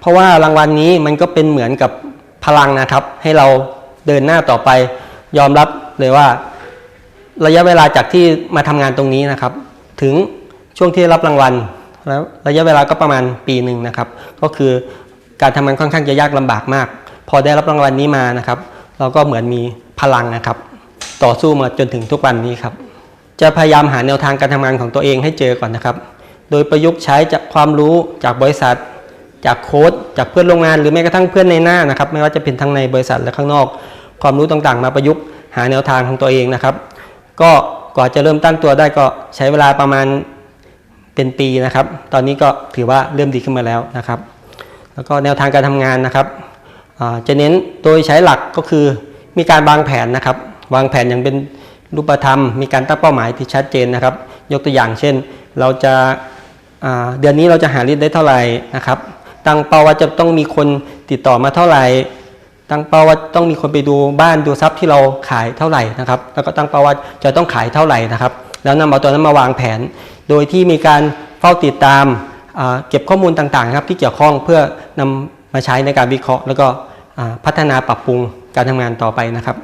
เพราะว่ารางวัลนี้มันก็เป็นเหมือนกับพลังนะครับ ให้เราเดินหน้าต่อไป ยอมรับเลยว่า ระยะเวลาจากที่มาทำงานตรงนี้นะครับ ถึงช่วงที่ได้รับรางวัลแล้วระยะเวลาก็ประมาณปีหนึ่งนะครับ ก็คือการทำงานค่อนข้างจะยากลำบากมาก พอได้รับรางวัลนี้มานะครับ เราก็เหมือนมีพลังนะครับ ต่อสู้มาจนถึงทุกวันนี้ครับ จะพยายามหาแนวทางการทำงานของตัวเองให้เจอก่อนนะครับ โดยประยุกต์ใช้จากความรู้จากบริษัท จากโค้ดจากเพื่อนโรงงานหรือแม้กระทั่งเพื่อนในหน้านะครับ ไม่ว่าจะเป็นทั้งในบริษัทและข้างนอก ความรู้ต่างๆ มาประยุกต์หาแนวทางของตัวเองนะครับ ก็กว่าจะเริ่มตั้งตัวได้ก็ใช้เวลาประมาณเป็นปีนะครับ ตอนนี้ก็ถือว่าเริ่มดีขึ้นมาแล้วนะครับ แล้วก็แนวทางการทำงานนะครับจะเน้นโดยใช้หลักก็คือมีการวางแผนนะครับ วางแผนอย่างเป็นรูปธรรม มีการตั้งเป้าหมายที่ชัดเจนนะครับ ยกตัวอย่างเช่น เราจะเดือนนี้เราจะหาลิตได้เท่าไหร่นะครับ ตั้งเป้าว่าจะต้องมีคนติดต่อมาเท่าไหร่ ตั้งเป้าว่าต้องมีคนไปดูบ้านดูทรัพย์ที่เราขายเท่าไหร่นะครับ แล้วก็ตั้งเป้าว่าจะต้องขายเท่าไหร่นะครับ แล้วนำเอาตัวนั้นมาวางแผน โดยที่มีการเฝ้าติดตามอ่าเก็บข้อมูลต่างๆครับที่เกี่ยวข้องเพื่อนำมาใช้ในการวิเคราะห์ แล้วก็พัฒนาปรับปรุงการทำงานต่อไปนะครับ